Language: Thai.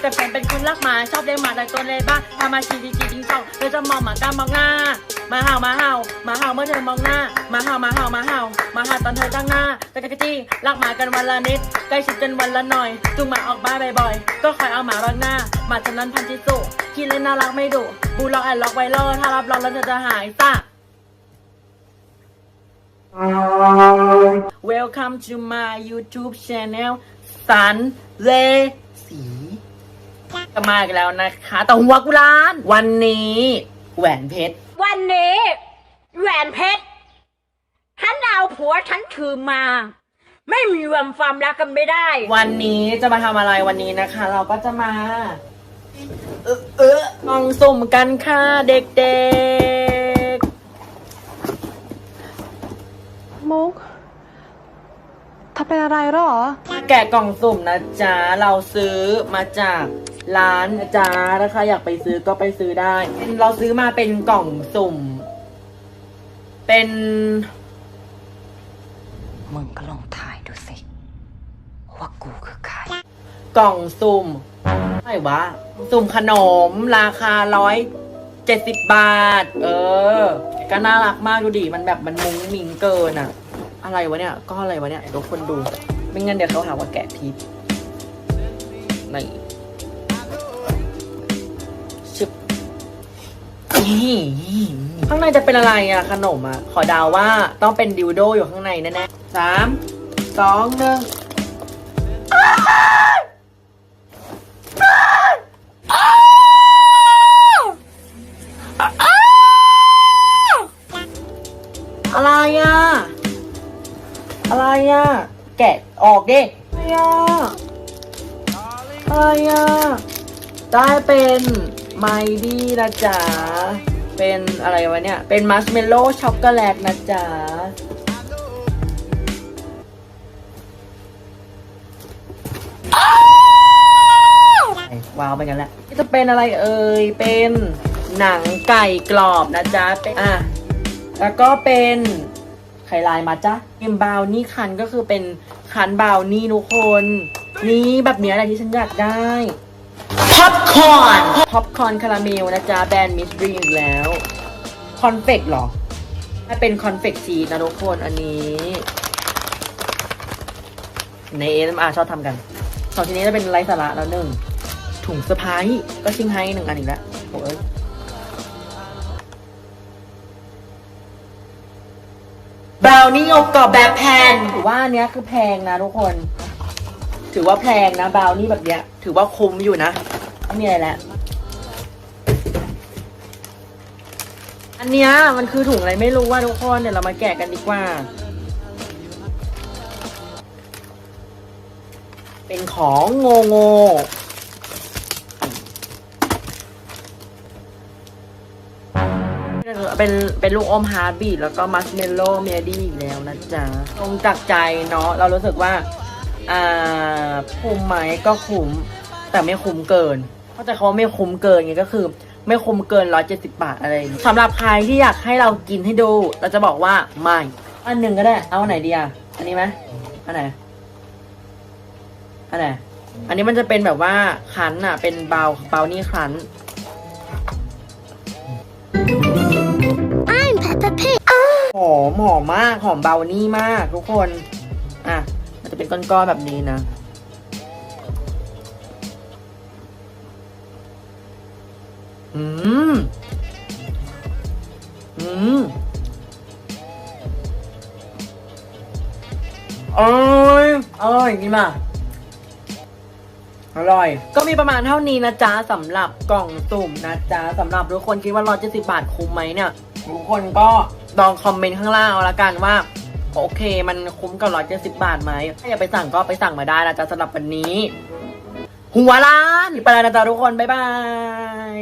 แต่แฟนเป็นคนรักหมาชอบเลี้ยงหมาแต่ตัวเลยบ้างทำมาชีดีจีจริงชองเราจะมองหมาก้ามองหน้ามาเห่ามาเห่ามาเห่าเมื่อเธอมองหน้า มาเห่ามาเห่ามาเห่ามาเห่าตอนเธอตั้งหน้าแต่กะจี้รักหมากันวันละนิดใกล้ชิดกันวันละหน่อยจูงหมาออกบ้านบ่อยๆก็คอยเอาหมาบังหน้าหมาฉะนั้นพันธิสุกินเล่นน่ารักไม่ดุบูล็อกแอนล็อกไวเลถ้ารับรองแล้วเธอจะหายซะ Welcome to my YouTube channel สันเลสี ก็มาอีกแล้วนะคะแต่หัวกุลานวันนี้แหวนเพชร วันนี้แหวนเพชรฉันเอาผัวฉันถือมา ไม่มีวันความรักกันไม่ได้ วันนี้จะมาทำอะไรวันนี้นะคะ เราก็จะมา เออเออลองสุ่มกันค่ะเด็กมุกเธอเป็นอะไรหรอ ๆ แกะกล่องสุ่มนะจ๊ะ เราซื้อมาจาก ร้านนะจ๊ะนะคะอยากไปซื้อก็ไปซื้อได้ เราซื้อมาเป็นกล่องสุ่ม เป็นมึงก็ลองถ่ายดูสิ ว่ากูคือใคร กล่องสุ่มอะไรวะสุ่มขนม ราคาร้อยเจ็ดสิบบาท เออ ก็น่ารักมากดูดิ มันแบบมันมุ้งมิงเกินอะอะไรวะเนี่ย ก็อะไรวะเนี่ยทุกคนดู ไม่งั้นเดี๋ยวเขาหาว่าแกะทิปนี่ ข้างในจะเป็นอะไรอะขนมอะขอเดาวว่าต้องเป็นดิวโดอยู่ข้างในแน่ๆสามสองหนึ่งอะไรอะอะไรอะแกะออกดิอะไรอะอะไรอะได้เป็น ไมดี้นะจ๊ะ เป็นอะไรวะเนี่ย เป็นมัชเมลโล่ช็อกโกแลตนะจ๊ะ ว้าวไปกันแล้วจะเป็นอะไรเอ่ย เป็นหนังไก่กรอบนะจ๊ะ เป็นอะ แล้วก็เป็นไข่ลายมาจ้ะเอ็มบาวนี่คันก็คือเป็นคันบาวนี่ทุกคน นี่แบบเนี้ยแหละที่ฉันอยากได้ พ็อปคอร์นพ็อปคอร์นคาราเมลนะจ๊ะ แบรนด์มิสบรีอีกแล้ว คอนเฟกหรอ ถ้าเป็นคอนเฟกชีนะทุกคนอันนี้ ในเอ็มอาชอบทำกัน สองทีนี้จะเป็นไร้สาระแล้วหนึ่ง ถุงเซอร์ไพรส์ก็ชิงให้หนึ่งอันอีกแล้วโอ้ยบราวนี่อบกรอบแบบแพงถือว่าอันเนี้ยคือแพงนะทุกคน ถือว่าแพงนะบราวนี่แบบเนี้ย ถือว่าคุ้มอยู่นะไม่มีอะไรแล้วอันเนี้ยมันคือถุงอะไรไม่รู้ว่าทุกคนเดี๋ยวเรามาแกะกันดีกว่า เป็นของโงโงเป็นเป็นลูกอมฮาร์บีทแล้วก็มัชเมลโล่เมดี้อีกแล้วนะจ๊ะตรงจากใจเนาะเรารู้สึกว่า อ่าคุ้มไหมก็คุ้ม แต่ไม่คุ้มเกินเข้าใจเขาว่าไม่คุ้มเกินไงก็คือ ไม่คุ้มเกินร้อยเจ็ดสิบาทอะไรอย่างงี้สำหรับใครที่อยากให้เรากินให้ดู เราจะบอกว่าไม่อันหนึ่งก็ได้ เอาอันไหนดีอะอันนี้ไหมอันไหนอันไหนอันนี้มันจะเป็นแบบว่าคั้นอะ เป็นเบาเบานี่คั้น I'm Peppa Pig. หอมหอมมาก หอมเบานี่มากทุกคนอะมันจะ เป็นก้อนๆแบบนี้นะอืม อืมอร่อยอร่อยจริงป่ะอร่อย ก็มีประมาณเท่านี้นะจ๊ะสำหรับกล่องสุ่มนะจ๊ะสำหรับทุกคนคิดว่า170บาทคุ้มไหมเนี่ย ทุกคนก็ลองคอมเมนต์ข้างล่างเอาละกันว่า โอเค มันคุ้มกับ170บาทไหมถ้าอยากไปสั่งก็ไปสั่งมาได้นะจ๊ะสำหรับวันนี้ หัวล้านไปแล้วนะจ๊ะทุกคน บ๊ายบาย